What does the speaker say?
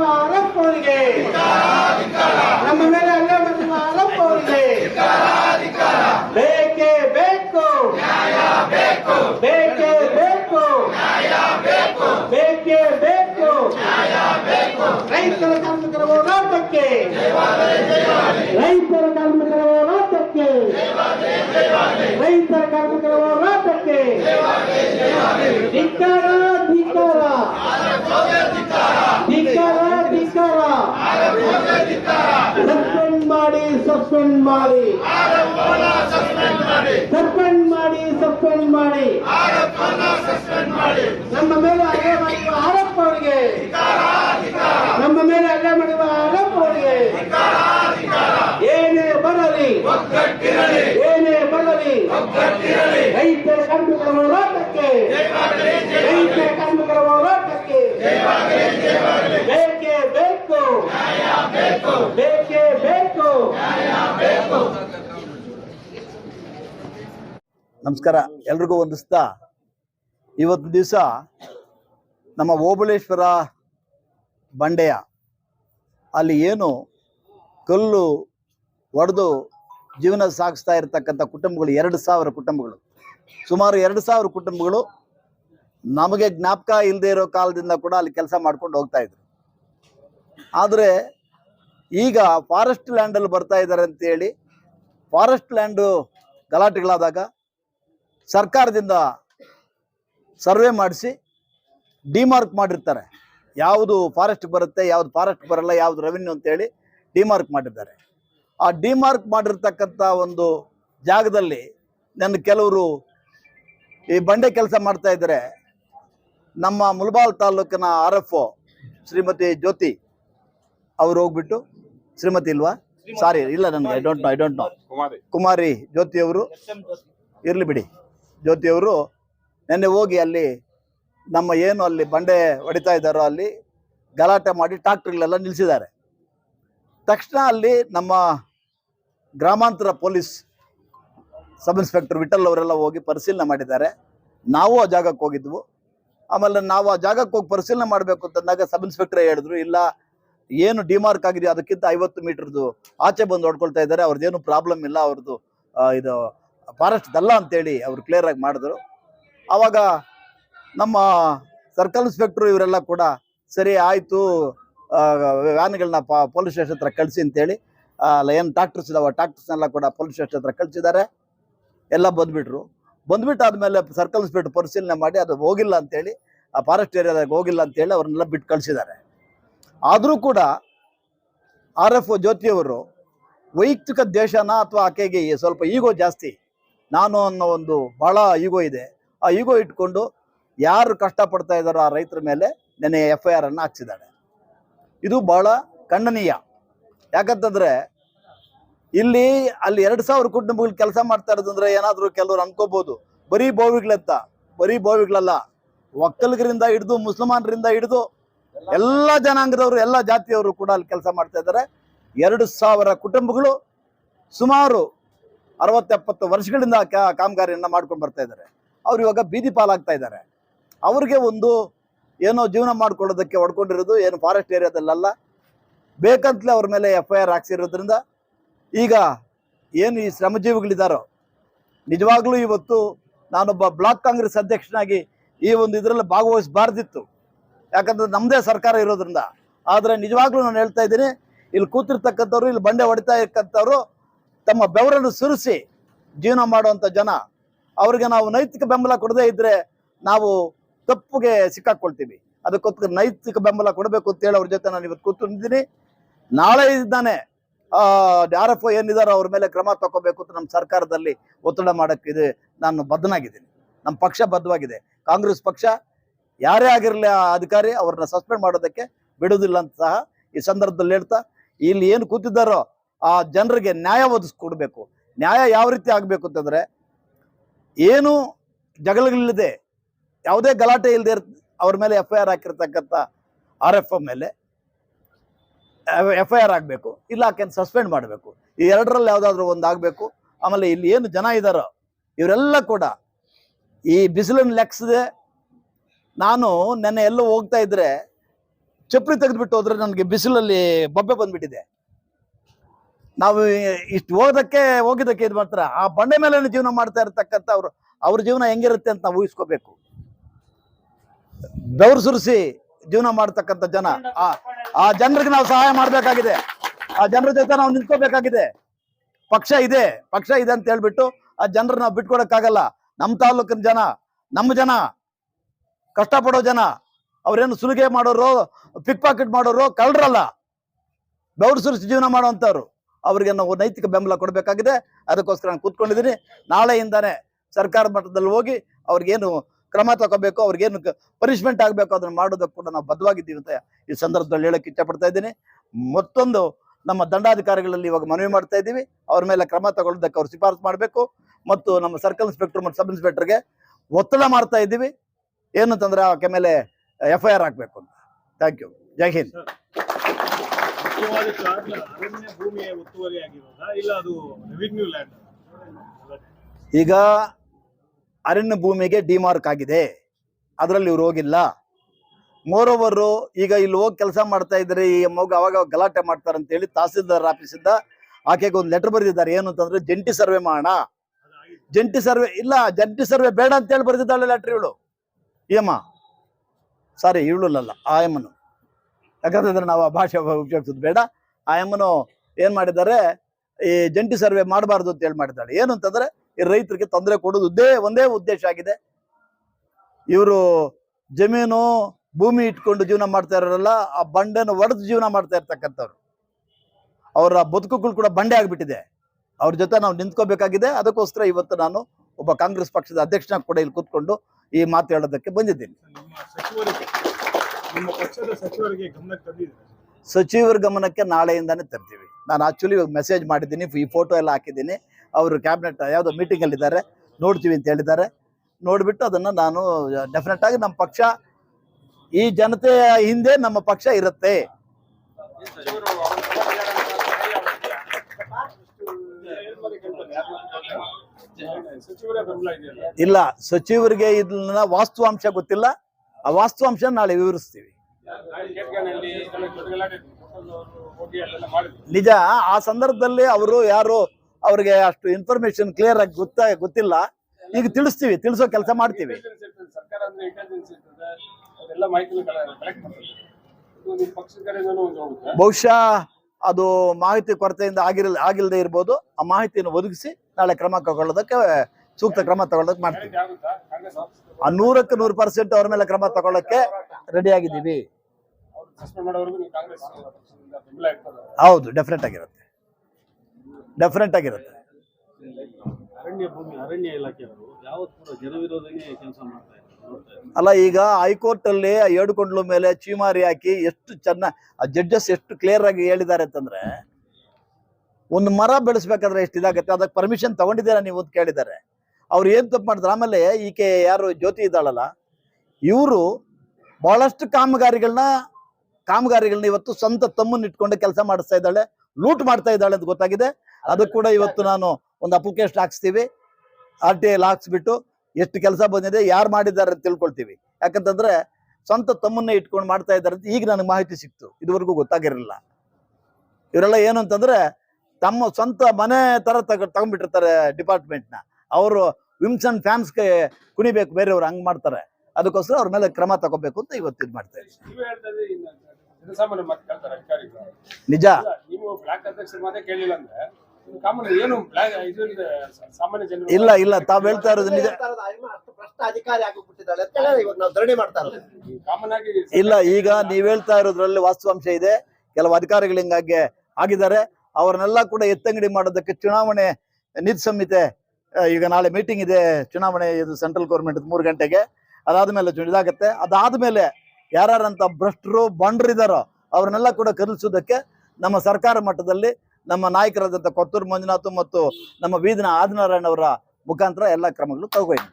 ಮಾಡಿರುವ ಆರೋಪ ಅವರಿಗೆ ನಮ್ಮ ಮೇಲೆ ಹಲ್ಲೆ ಮಾಡಿರುವ ಆರೋಪ ಬೇಕೇ ಬೇಕು. ಬೇಕೇ ಬೇಕು. ಬೇಕೇ ಬೇಕು. ರೈತರ ಕಾರ್ಮಿಕರ ಹೋರಾಟಕ್ಕೆ. ರೈತರ ಕಾರ್ಮಿಕರ ಹೋರಾಟಕ್ಕೆ. ರೈತರ ಕಾರ್ಮಿಕರ ಹೋರಾಟಕ್ಕೆ. ಧಿಕ್ಕಾರ ಧಿಕ್ಕಾರ ಧಿಕ್ಕಾರ ಸಸ್ಪೆಂಡ್ ಮಾಡಿ ಸಸ್ಪೆಂಡ್ ಮಾಡಿ. ಸಸ್ಪೆಂಡ್ ಮಾಡಿ ಸಸ್ಪೆಂಡ್ ಮಾಡಿ. ನಮ್ಮ ಮೇಲೆ ಹಲ್ಲೆ ಮಾಡಿರುವ ಆರೋಪ ಅವರಿಗೆ. ನಮ್ಮ ಮೇಲೆ ಹಲ್ಲೆ ಮಾಡಿರುವ ಆರೋಪ ಅವರಿಗೆ. ಏನೇ ಬರಲಿ ಏನೇ ಬರಲಿ, ರೈತರ ಕಾರ್ಮಿಕರ ಹೋರಾಟಕ್ಕೆ, ರೈತರ ಕಾರ್ಮಿಕರ ಹೋರಾಟಕ್ಕೆ ಬೇಕೇ. ಬೇಕು ನಮಸ್ಕಾರ. ಎಲ್ರಿಗೂ ವಂದಿಸ್ತಾ. ಇವತ್ತು ದಿವಸ ನಮ್ಮ ಓಬಳೇಶ್ವರ ಬಂಡೆಯ ಅಲ್ಲಿ ಏನು ಕಲ್ಲು ಒಡೆದು ಜೀವನ ಸಾಗಿಸ್ತಾ ಇರತಕ್ಕಂಥ ಕುಟುಂಬಗಳು ಎರಡು ಸಾವಿರ ಕುಟುಂಬಗಳು. ಸುಮಾರು ಎರಡು ಸಾವಿರ ಕುಟುಂಬಗಳು ನಮಗೆ ಜ್ಞಾಪಕ ಇಲ್ಲದೆ ಇರೋ ಕಾಲದಿಂದ ಕೂಡ ಅಲ್ಲಿ ಕೆಲಸ ಮಾಡ್ಕೊಂಡು ಹೋಗ್ತಾ ಇದ್ರು. ಆದರೆ ಈಗ ಫಾರೆಸ್ಟ್ ಲ್ಯಾಂಡಲ್ಲಿ ಬರ್ತಾ ಇದ್ದಾರೆ ಅಂತೇಳಿ ಫಾರೆಸ್ಟ್ ಲ್ಯಾಂಡು ಗಲಾಟೆಗಳಾದಾಗ ಸರ್ಕಾರದಿಂದ ಸರ್ವೆ ಮಾಡಿಸಿ ಡಿಮಾರ್ಕ್ ಮಾಡಿರ್ತಾರೆ. ಯಾವುದು ಫಾರೆಸ್ಟ್ ಬರುತ್ತೆ, ಯಾವುದು ಫಾರೆಸ್ಟ್ ಬರಲ್ಲ, ಯಾವುದು ರೆವಿನ್ಯೂ ಅಂತೇಳಿ ಡಿಮಾರ್ಕ್ ಮಾಡಿದ್ದಾರೆ. ಆ ಡಿಮಾರ್ಕ್ ಮಾಡಿರ್ತಕ್ಕಂಥ ಒಂದು ಜಾಗದಲ್ಲಿ ನನ್ನ ಕೆಲವರು ಈ ಬಂಡೆ ಕೆಲಸ ಮಾಡ್ತಾ ಇದ್ದಾರೆ. ನಮ್ಮ ಮುಲ್ಬಾಲ್ ತಾಲೂಕಿನ ಆರ್ ಶ್ರೀಮತಿ ಜ್ಯೋತಿ ಅವ್ರು ಹೋಗ್ಬಿಟ್ಟು ಶ್ರೀಮತಿ ಇಲ್ವಾ? ಸಾರಿ ಇಲ್ಲ ನನಗೆ I don't know I don't know Kumari. Jyothi ಅವರು ಇರಲಿ ಬಿಡಿ. ಜ್ಯೋತಿಯವರು ನೆನ್ನೆ ಹೋಗಿ ಅಲ್ಲಿ ನಮ್ಮ ಏನು ಅಲ್ಲಿ ಬಂಡೆ ಹೊಡಿತಾ ಇದ್ದಾರೋ ಅಲ್ಲಿ ಗಲಾಟೆ ಮಾಡಿ ಟ್ರಾಕ್ಟರ್ಗಳೆಲ್ಲ ನಿಲ್ಲಿಸಿದ್ದಾರೆ. ತಕ್ಷಣ ಅಲ್ಲಿ ನಮ್ಮ ಗ್ರಾಮಾಂತರ ಪೊಲೀಸ್ ಸಬ್ ಇನ್ಸ್ಪೆಕ್ಟರ್ ವಿಠಲ್ ಅವರೆಲ್ಲ ಹೋಗಿ ಪರಿಶೀಲನೆ ಮಾಡಿದ್ದಾರೆ. ನಾವು ಆ ಜಾಗಕ್ಕೆ ಹೋಗಿದ್ವು. ಆಮೇಲೆ ನಾವು ಆ ಜಾಗಕ್ಕೆ ಹೋಗಿ ಪರಿಶೀಲನೆ ಮಾಡಬೇಕು ಅಂತಂದಾಗ ಸಬ್ ಇನ್ಸ್ಪೆಕ್ಟರ್ ಹೇಳಿದ್ರು ಇಲ್ಲ ಏನು ಡಿಮಾರ್ಕ್ ಆಗಿದೆ ಅದಕ್ಕಿಂತ ಐವತ್ತು ಮೀಟರ್ದು ಆಚೆ ಬಂದು ಹೊಡ್ಕೊಳ್ತಾ ಇದ್ದಾರೆ. ಅವ್ರದ್ದೇನು ಪ್ರಾಬ್ಲಮ್ ಇಲ್ಲ. ಅವ್ರದ್ದು ಇದು ಫಾರೆಸ್ಟ್ ದಲ್ಲ ಅಂತೇಳಿ ಅವ್ರು ಕ್ಲಿಯರ್ ಆಗಿ ಮಾಡಿದ್ರು. ಆವಾಗ ನಮ್ಮ ಸರ್ಕಲ್ ಇನ್ಸ್ಪೆಕ್ಟ್ರು ಇವರೆಲ್ಲ ಕೂಡ ಸರಿ ಆಯಿತು ವ್ಯಾನ್ಗಳನ್ನ ಪೊಲೀಸ್ ಸ್ಟೇಷನ್ ಹತ್ರ ಕಳಿಸಿ ಅಂತೇಳಿ ಏನು ಟ್ರಾಕ್ಟರ್ಸ್ ಇದಾವೆ ಟ್ರಾಕ್ಟರ್ಸ್ನೆಲ್ಲ ಕೂಡ ಪೊಲೀಸ್ ಸ್ಟೇಷನ್ ಹತ್ರ ಕಳಿಸಿದ್ದಾರೆ. ಎಲ್ಲ ಬಂದ್ಬಿಟ್ರು. ಬಂದ್ಬಿಟ್ಟಾದ್ಮೇಲೆ ಸರ್ಕಲ್ ಇನ್ಸ್ಪೆಕ್ಟರ್ ಪರಿಶೀಲನೆ ಮಾಡಿ ಅದು ಹೋಗಿಲ್ಲ ಅಂತೇಳಿ, ಆ ಫಾರೆಸ್ಟ್ ಏರಿಯಾದಾಗ ಹೋಗಿಲ್ಲ ಅಂತೇಳಿ ಅವ್ರನ್ನೆಲ್ಲ ಬಿಟ್ಟು ಕಳಿಸಿದ್ದಾರೆ. ಆದರೂ ಕೂಡ ಆರ್ ಎಫ್ ಜ್ಯೋತಿಯವರು ವೈಯಕ್ತಿಕ ದೇಶನ ಅಥವಾ ಆಕೆಗೆ ಸ್ವಲ್ಪ ಈಗೋ ಜಾಸ್ತಿ. ನಾನು ಅನ್ನೋ ಒಂದು ಬಹಳ ಈಗೋ ಇದೆ. ಆ ಈಗೋ ಇಟ್ಕೊಂಡು ಯಾರು ಕಷ್ಟಪಡ್ತಾ ಇದ್ದಾರೋ ಆ ರೈತರ ಮೇಲೆ ನೆನೆ ಎಫ್ ಐ ಆರ್ ಅನ್ನು ಹಾಕ್ಸಿದ್ದಾಳೆ. ಇದು ಬಹಳ ಖಂಡನೀಯ. ಯಾಕಂತಂದ್ರೆ ಇಲ್ಲಿ ಅಲ್ಲಿ ಎರಡು ಸಾವಿರ ಕುಟುಂಬಗಳು ಕೆಲಸ ಮಾಡ್ತಾ ಇರೋದಂದ್ರೆ ಏನಾದರೂ ಕೆಲವರು ಅನ್ಕೋಬಹುದು ಬರೀ ಬೋವಿಗಳತ್ತ ಬರೀ ಬೋವಿಗಳಲ್ಲ, ಒಕ್ಕಲಿಗರಿಂದ ಹಿಡಿದು, ಮುಸಲ್ಮಾನರಿಂದ ಹಿಡಿದು ಎಲ್ಲ ಜನಾಂಗದವರು, ಎಲ್ಲ ಜಾತಿಯವರು ಕೂಡ ಅಲ್ಲಿ ಕೆಲಸ ಮಾಡ್ತಾ ಇದ್ದಾರೆ. ಎರಡು ಸಾವಿರ ಕುಟುಂಬಗಳು ಸುಮಾರು ಅರವತ್ತೆಪ್ಪತ್ತು ವರ್ಷಗಳಿಂದ ಕಾಮಗಾರಿಯನ್ನ ಮಾಡ್ಕೊಂಡು ಬರ್ತಾ ಇದ್ದಾರೆ. ಅವ್ರು ಇವಾಗ ಬೀದಿ ಪಾಲಾಗ್ತಾ ಇದ್ದಾರೆ. ಅವ್ರಿಗೆ ಒಂದು ಏನೋ ಜೀವನ ಮಾಡ್ಕೊಳ್ಳೋದಕ್ಕೆ ಹೊಡ್ಕೊಂಡಿರೋದು ಏನು ಫಾರೆಸ್ಟ್ ಏರಿಯಾದಲ್ಲ ಬೇಕಂತಲೇ ಅವ್ರ ಮೇಲೆ ಎಫ್ ಐ ಆರ್ ಹಾಕ್ಸಿರೋದ್ರಿಂದ ಈಗ ಏನು ಈ ಶ್ರಮಜೀವಿಗಳಿದ್ದಾರೋ ನಿಜವಾಗ್ಲೂ ಇವತ್ತು ನಾನೊಬ್ಬ ಬ್ಲಾಕ್ ಕಾಂಗ್ರೆಸ್ ಅಧ್ಯಕ್ಷನಾಗಿ ಈ ಒಂದು ಇದರಲ್ಲಿ ಭಾಗವಹಿಸಬಾರ್ದಿತ್ತು. ಯಾಕಂದ್ರೆ ನಮ್ಮದೇ ಸರ್ಕಾರ ಇರೋದ್ರಿಂದ. ಆದರೆ ನಿಜವಾಗ್ಲೂ ನಾನು ಹೇಳ್ತಾ ಇದ್ದೀನಿ, ಇಲ್ಲಿ ಕೂತಿರ್ತಕ್ಕಂಥವ್ರು, ಇಲ್ಲಿ ಬಂಡೆ ಹೊಡಿತಾ ಇರ್ತಕ್ಕಂಥವ್ರು ತಮ್ಮ ಬೆವರನ್ನು ಸುರಿಸಿ ಜೀವನ ಮಾಡುವಂಥ ಜನ. ಅವ್ರಿಗೆ ನಾವು ನೈತಿಕ ಬೆಂಬಲ ಕೊಡದೇ ಇದ್ರೆ ನಾವು ತಪ್ಪುಗೆ ಸಿಕ್ಕಾಕೊಳ್ತೀವಿ. ಅದಕ್ಕೋಸ್ಕರ ನೈತಿಕ ಬೆಂಬಲ ಕೊಡಬೇಕು ಅಂತೇಳಿ ಅವ್ರ ಜೊತೆ ನಾನು ಇವತ್ತು ಕೂತ್ಕೊಂಡಿದ್ದೀನಿ. ನಾಳೆ ಇದ್ದಾನೆ ಆರ್ ಎಫ್ ಏನಿದಾರೋ ಅವ್ರ ಮೇಲೆ ಕ್ರಮ ತಗೋಬೇಕು ಅಂತ ನಮ್ಮ ಸರ್ಕಾರದಲ್ಲಿ ಒತ್ತಡ ಮಾಡಕ್ಕಿದೆ ನಾನು ಬದ್ಧನಾಗಿದ್ದೀನಿ. ನಮ್ಮ ಪಕ್ಷ ಬದ್ಧವಾಗಿದೆ. ಕಾಂಗ್ರೆಸ್ ಪಕ್ಷ ಯಾರೇ ಆಗಿರಲಿ ಆ ಅಧಿಕಾರಿ ಅವ್ರನ್ನ ಸಸ್ಪೆಂಡ್ ಮಾಡೋದಕ್ಕೆ ಬಿಡುವುದಿಲ್ಲ ಅಂತ ಸಹ ಈ ಸಂದರ್ಭದಲ್ಲಿ ಹೇಳ್ತಾ, ಇಲ್ಲಿ ಏನು ಕೂತಿದ್ದಾರೋ ಆ ಜನರಿಗೆ ನ್ಯಾಯ ಒದಗಿಸ್ಕೊಡ್ಬೇಕು. ನ್ಯಾಯ ಯಾವ ರೀತಿ ಆಗಬೇಕು ಅಂತಂದರೆ, ಏನು ಜಗಳಗಳಿಲ್ಲದೆ, ಯಾವುದೇ ಗಲಾಟೆ ಇಲ್ಲದೆ ಅವ್ರ ಮೇಲೆ ಎಫ್ ಐ ಆರ್ ಹಾಕಿರ್ತಕ್ಕಂಥ ಆರ್ ಎಫ್ ಮೇಲೆ ಎಫ್ ಐ ಆರ್ ಆಗಬೇಕು, ಇಲ್ಲ ಆಕೆಯನ್ನು ಸಸ್ಪೆಂಡ್ ಮಾಡಬೇಕು. ಈ ಎರಡರಲ್ಲಿ ಯಾವುದಾದ್ರೂ ಒಂದು ಆಗಬೇಕು, ಆಮೇಲೆ ಇಲ್ಲಿ ಏನು ಜನ ಇದ್ದಾರೋ, ಇವರೆಲ್ಲ ಕೂಡ ಈ ಬಿಸಿಲನ್ನು ಲೆಕ್ಸದೆ ನಾನು ನೆನ್ನೆ ಎಲ್ಲೋ ಹೋಗ್ತಾ ಇದ್ರೆ ಚಪ್ಪಲಿ ತೆಗೆದ್ಬಿಟ್ಟು ಹೋದ್ರೆ ನನಗೆ ಬಿಸಿಲಲ್ಲಿ ಬೊಬ್ಬೆ ಬಂದ್ಬಿಟ್ಟಿದೆ. ನಾವು ಇಷ್ಟು ಹೋಗೋದಕ್ಕೆ ಹೋಗಿದ್ದಕ್ಕೆ ಇದು ಮಾಡ್ತಾರೆ? ಆ ಬಂಡೆ ಮೇಲೆ ಜೀವನ ಮಾಡ್ತಾ ಇರತಕ್ಕಂಥ ಅವ್ರು, ಅವ್ರ ಜೀವನ ಹೆಂಗಿರುತ್ತೆ ಅಂತ ನಾವು ಊಹಿಸ್ಕೋಬೇಕು. ಬೆವರು ಸುರಿಸಿ ಜೀವನ ಮಾಡ್ತಕ್ಕಂಥ ಜನ, ಆ ಆ ಜನರಿಗೆ ನಾವು ಸಹಾಯ ಮಾಡಬೇಕಾಗಿದೆ. ಆ ಜನರ ಜೊತೆ ನಾವು ನಿಂತ್ಕೋಬೇಕಾಗಿದೆ. ಪಕ್ಷ ಇದೆ ಪಕ್ಷ ಇದೆ ಅಂತ ಹೇಳ್ಬಿಟ್ಟು ಆ ಜನರನ್ನ ನಾವು ಬಿಟ್ಕೊಡಕ್ಕಾಗಲ್ಲ. ನಮ್ಮ ತಾಲೂಕಿನ ಜನ, ನಮ್ಮ ಜನ ಕಷ್ಟಪಡೋ ಜನ, ಅವ್ರೇನು ಸುಲಿಗೆ ಮಾಡೋರು ಪಿಕ್ ಪಾಕೆಟ್ ಮಾಡೋರು ಕಳ್ಳರಲ್ಲ. ಬೆವರು ಸುರಿಸಿ ಜೀವನ ಮಾಡುವಂಥವ್ರು. ಅವರಿಗೆ ನಾವು ನೈತಿಕ ಬೆಂಬಲ ಕೊಡಬೇಕಾಗಿದೆ. ಅದಕ್ಕೋಸ್ಕರ ನಾನು ಕೂತ್ಕೊಂಡಿದ್ದೀನಿ. ನಾಳೆಯಿಂದಾನೆ ಸರ್ಕಾರ ಮಟ್ಟದಲ್ಲಿ ಹೋಗಿ ಅವ್ರಿಗೇನು ಕ್ರಮ ತಗೋಬೇಕು, ಅವ್ರಿಗೇನು ಪನಿಷ್ಮೆಂಟ್ ಆಗಬೇಕು ಅದನ್ನು ಮಾಡೋದಕ್ಕೆ ಕೂಡ ನಾವು ಬದ್ಧವಾಗಿದ್ದೀವಿ ಅಂತ ಈ ಸಂದರ್ಭದಲ್ಲಿ ಹೇಳಕ್ಕೆ ಇಷ್ಟಪಡ್ತಾ ಇದ್ದೀನಿ. ಮತ್ತೊಂದು ನಮ್ಮ ದಂಡಾಧಿಕಾರಿಗಳಲ್ಲಿ ಇವಾಗ ಮನವಿ ಮಾಡ್ತಾ ಇದ್ದೀವಿ. ಅವ್ರ ಮೇಲೆ ಕ್ರಮ ತಗೊಳ್ಳೋದಕ್ಕೆ ಅವ್ರು ಶಿಫಾರಸು ಮಾಡಬೇಕು. ಮತ್ತು ನಮ್ಮ ಸರ್ಕಲ್ ಇನ್ಸ್ಪೆಕ್ಟರ್ ಮತ್ತು ಸಬ್ ಇನ್ಸ್ಪೆಕ್ಟರ್ಗೆ ಒತ್ತಡ ಮಾಡ್ತಾ ಇದ್ದೀವಿ. ಏನು ತಂದ್ರೆ ಆಕೆ ಮೇಲೆ ಎಫ್ ಐ ಆರ್ ಹಾಕಬೇಕು ಅಂತ ಥ್ಯಾಂಕ್ ಯು ಜೈ ಹಿಂದ್ ಈಗ ಅರಣ್ಯ ಭೂಮಿಗೆ ಡಿಮಾರ್ಕ್ ಆಗಿದೆ. ಅದರಲ್ಲಿ ಇವ್ರು ಹೋಗಿಲ್ಲ. ಮೋರ್ ಓವರು ಈಗ ಇಲ್ಲಿ ಹೋಗಿ ಕೆಲಸ ಮಾಡ್ತಾ ಇದ್ರೆ ಈ ಮಗು ಅವಾಗ ಅವಾಗ ಗಲಾಟೆ ಮಾಡ್ತಾರೆ ಅಂತ ಹೇಳಿ ತಹಸೀಲ್ದಾರ್ ಆಫೀಸಿಂದ ಆಕೆಗೆ ಒಂದು ಲೆಟರ್ ಬರೆದಿದ್ದಾರೆ. ಏನು ಅಂತಂದ್ರೆ ಜಂಟಿ ಸರ್ವೆ ಮಾಡೋಣ. ಜಂಟಿ ಸರ್ವೆ ಇಲ್ಲ ಜಂಟಿ ಸರ್ವೆ ಬೇಡ ಅಂತ ಹೇಳಿ ಬರೆದಿದ್ದಾಳೆ ಲೆಟರ್ ಇವಳು. ಏಮ್ಮ ಸಾರಿ ಇರುಳಲ್ಲ ಆಯಮ್ಮನು. ಯಾಕಂತಂದ್ರೆ ನಾವು ಆ ಭಾಷೆ ಉಪಯೋಗಿಸೋದು ಬೇಡ. ಆಯಮ್ಮನು ಏನು ಏನ್ ಮಾಡಿದ್ದಾರೆ? ಈ ಜಂಟಿ ಸರ್ವೆ ಮಾಡಬಾರ್ದು ಅಂತ ಹೇಳಿ ಮಾಡಿದ್ದಾಳೆ. ಏನು ಅಂತಂದ್ರೆ, ಈ ರೈತರಿಗೆ ತೊಂದರೆ ಕೊಡೋದು ಉದ್ದೇ ಒಂದೇ ಉದ್ದೇಶ ಆಗಿದೆ. ಇವರು ಜಮೀನು, ಭೂಮಿ ಇಟ್ಕೊಂಡು ಜೀವನ ಮಾಡ್ತಾ ಇರೋರಲ್ಲ, ಆ ಬಂಡೆನ ಒಡೆದು ಜೀವನ ಮಾಡ್ತಾ ಇರ್ತಕ್ಕಂಥವ್ರು. ಅವರ ಬದುಕುಗಳು ಕೂಡ ಬಂಡೆ ಆಗಿಬಿಟ್ಟಿದೆ. ಅವ್ರ ಜೊತೆ ನಾವು ನಿಂತ್ಕೋಬೇಕಾಗಿದೆ. ಅದಕ್ಕೋಸ್ಕರ ಇವತ್ತು ನಾನು ಒಬ್ಬ ಕಾಂಗ್ರೆಸ್ ಪಕ್ಷದ ಅಧ್ಯಕ್ಷನಾಗಿ ಕೂಡ ಇಲ್ಲಿ ಕೂತ್ಕೊಂಡು ಈ ಮಾತು ಹೇಳೋದಕ್ಕೆ ಬಂದಿದ್ದೀನಿ. ನಿಮ್ಮ ಸಚಿವರಿಗೆ ನಿಮ್ಮ ಪಕ್ಷದ ಸಚಿವರಿಗೆ ಗಮನಕ್ಕೆ ತಂದಿದ್ದೀರಾ? ಸಚಿವರ ಗಮನಕ್ಕೆ ನಾಳೆಯಿಂದಾನೇ ತರ್ತೀವಿ. ನಾನು ಆಕ್ಚುಲಿ ಇವಾಗ ಮೆಸೇಜ್ ಮಾಡಿದ್ದೀನಿ ಈ ಫೋಟೋ ಎಲ್ಲ ಹಾಕಿದ್ದೀನಿ. ಅವರು ಕ್ಯಾಬಿನೆಟ್ ಯಾವುದೋ ಮೀಟಿಂಗಲ್ಲಿದ್ದಾರೆ ನೋಡ್ತೀವಿ ಅಂತ ಹೇಳಿದ್ದಾರೆ. ನೋಡಿಬಿಟ್ಟು ಅದನ್ನು ನಾನು ಡೆಫಿನೆಟ್ ಆಗಿ ನಮ್ಮ ಪಕ್ಷ ಈ ಜನತೆಯ ಹಿಂದೆ ನಮ್ಮ ಪಕ್ಷ ಇರುತ್ತೆ. ಇಲ್ಲ ಸಚಿವರಿಗೆ ಇದನ್ನ ವಾಸ್ತವಾಂಶ ಗೊತ್ತಿಲ್ಲ. ಆ ವಾಸ್ತವಾಂಶ ನಾಳೆ ವಿವರಿಸ್ತೀವಿ. ನಿಜ ಆ ಸಂದರ್ಭದಲ್ಲಿ ಅವರು ಯಾರು ಅವ್ರಿಗೆ ಅಷ್ಟು ಇನ್ಫಾರ್ಮೇಶನ್ ಕ್ಲಿಯರ್ ಆಗಿ ಗೊತ್ತ ಗೊತ್ತಿಲ್ಲ. ಈಗ ತಿಳಿಸ್ತೀವಿ ತಿಳಿಸೋ ಕೆಲಸ ಮಾಡ್ತೀವಿ. ಬಹುಶಃ ಅದು ಮಾಹಿತಿ ಕೊರತೆಯಿಂದ ಆಗಿರಲಿ ಆಗಿಲ್ಲದೆ ಇರ್ಬೋದು. ಆ ಮಾಹಿತಿಯನ್ನು ಒದಗಿಸಿ ನಾಳೆ ಕ್ರಮ ತಗೊಳ್ಳೋದಕ್ಕೆ ಸೂಕ್ತ ಕ್ರಮ ತಗೊಳ್ಳೋಕೆ ಮಾಡ್ತೀವಿ. ಆ ನೂರಕ್ಕೆ ನೂರು ಪರ್ಸೆಂಟ್ ಅವ್ರ ಮೇಲೆ ಕ್ರಮ ತಗೊಳ್ಳೋಕೆ ರೆಡಿ ಆಗಿದ್ದೀವಿ. ಹೌದು ಡೆಫಿನೆಟ್ ಆಗಿರುತ್ತೆ. ಡೆಫಿನೆಟ್ ಆಗಿರುತ್ತೆ. ಅರಣ್ಯ ಭೂಮಿ ಅರಣ್ಯ ಇಲಾಖೆಯವರು ಯಾವತ್ತು ಜನವಿರೋಧನೇ ಕೆಲಸ ಅಲ್ಲ ಈಗ ಹೈಕೋರ್ಟ್ ಅಲ್ಲಿ ಆ ಏಡುಕೊಂಡ್ಲು ಮೇಲೆ ಚೀಮಾರಿ ಹಾಕಿ ಎಷ್ಟು ಚೆನ್ನ ಆ ಜಡ್ಜಸ್ ಎಷ್ಟು ಕ್ಲಿಯರ್ ಆಗಿ ಹೇಳಿದ್ದಾರೆ ಅಂತಂದ್ರೆ ಒಂದು ಮರ ಬೆಳೆಸ್ಬೇಕಾದ್ರೆ ಎಷ್ಟು ಇದಾಗುತ್ತೆ ಅದಕ್ಕೆ ಪರ್ಮಿಷನ್ ತಗೊಂಡಿದ್ದೀರಾ ನೀವು ಅಂತ ಕೇಳಿದ್ದಾರೆ. ಅವ್ರು ಏನು ತಪ್ಪು ಮಾಡಿದ್ರು? ಆಮೇಲೆ ಈಕೆ ಯಾರು ಜ್ಯೋತಿ ಇದ್ದಾಳಲ್ಲ, ಇವರು ಬಹಳಷ್ಟು ಕಾಮಗಾರಿಗಳನ್ನ ಕಾಮಗಾರಿಗಳನ್ನ ಇವತ್ತು ಸ್ವಂತ ತಮ್ಮನ್ನ ಇಟ್ಕೊಂಡು ಕೆಲಸ ಮಾಡಿಸ್ತಾ ಇದ್ದಾಳೆ, ಲೂಟ್ ಮಾಡ್ತಾ ಇದ್ದಾಳೆ ಅಂತ ಗೊತ್ತಾಗಿದೆ. ಅದಕ್ಕೆ ಕೂಡ ಇವತ್ತು ನಾನು ಒಂದು ಅಪ್ಲಿಕೇಶನ್ ಹಾಕ್ಸ್ತೀವಿ, ಆರ್ ಟಿ ಐಲಿ ಹಾಕ್ಸ್ಬಿಟ್ಟು ಎಷ್ಟು ಕೆಲಸ ಬಂದಿದೆ, ಯಾರು ಮಾಡಿದ್ದಾರೆ ಅಂತ ತಿಳ್ಕೊಳ್ತೀವಿ. ಯಾಕಂತಂದ್ರೆ ಸ್ವಂತ ತಮ್ಮನ್ನ ಇಟ್ಕೊಂಡು ಮಾಡ್ತಾ ಇದ್ದಾರೆ ಅಂತ ಈಗ ನನಗೆ ಮಾಹಿತಿ ಸಿಕ್ತು, ಇದುವರೆಗೂ ಗೊತ್ತಾಗಿರಲಿಲ್ಲ. ಇವರೆಲ್ಲ ಏನು ಅಂತಂದ್ರೆ ತಮ್ಮ ಸ್ವಂತ ಮನೆ ತರ ತಗ, ತಗೊಂಡ್ಬಿಟ್ಟಿರ್ತಾರೆ ಡಿಪಾರ್ಟ್ಮೆಂಟ್ನ. ಅವರು ವಿಮ್ಸನ್ ಫ್ಯಾನ್ಸ್ಗೆ ಕುಣಿಬೇಕು ಬೇರೆಯವರು ಹಂಗ್ ಮಾಡ್ತಾರೆ. ಅದಕ್ಕೋಸ್ಕರ ಅವ್ರ ಮೇಲೆ ಕ್ರಮ ತಗೋಬೇಕು ಅಂತ ಇವತ್ತು ಇದು ಮಾಡ್ತಾ ಅಧಿಕಾರಿಗಳು. ನಿಜ. ಇಲ್ಲ, ನೀವು ಬ್ಲಾಕ್ ಅಧ್ಯಕ್ಷರ ಮಾತೇ ಕೇಳಿಲ್ಲ ಅಂದ್ರೆ ಕಾಮನ್ ಏನು ಬ್ಲಾಕ್ ಸಾಮಾನ್ಯ ಜನರು ಇಲ್ಲ ಇಲ್ಲ ತಾವ್ ಹೇಳ್ತಾ ಇರೋದು ನಿಜ. ಇಲ್ಲ ಈಗ ನೀವ್ ಹೇಳ್ತಾ ಇರೋದ್ರಲ್ಲಿ ವಾಸ್ತವಾಂಶ ಇದೆ. ಕೆಲವು ಅಧಿಕಾರಿಗಳು ಹಿಂಗಾಗಿ ಆಗಿದ್ದಾರೆ. ಅವ್ರನ್ನೆಲ್ಲ ಕೂಡ ಎತ್ತಂಗಡಿ ಮಾಡೋದಕ್ಕೆ ಚುನಾವಣೆ ನೀತಿ ಸಂಹಿತೆ ಈಗ ನಾಳೆ ಮೀಟಿಂಗ್ ಇದೆ, ಚುನಾವಣೆ ಇದು ಸೆಂಟ್ರಲ್ ಗೌರ್ಮೆಂಟ್ ಮೂರು ಗಂಟೆಗೆ. ಅದಾದ್ಮೇಲೆ ಇದಾಗುತ್ತೆ. ಅದಾದ ಅದಾದ್ಮೇಲೆ ಯಾರಂತ ಭ್ರಷ್ಟರು ಬಂಡ್ರು ಇದಾರೋ ಅವ್ರನ್ನೆಲ್ಲ ಕೂಡ ಕರೆಸೋದಕ್ಕೆ ನಮ್ಮ ಸರ್ಕಾರ ಮಟ್ಟದಲ್ಲಿ ನಮ್ಮ ನಾಯಕರಾದಂಥ ಕೊತ್ತೂರು ಮಂಜುನಾಥ್ ಮತ್ತು ನಮ್ಮ ಬೀದಿನ ಆದಿನಾರಾಯಣ ಅವರ ಮುಖಾಂತರ ಎಲ್ಲ ಕ್ರಮಗಳು ತಗೋಯಿದೆ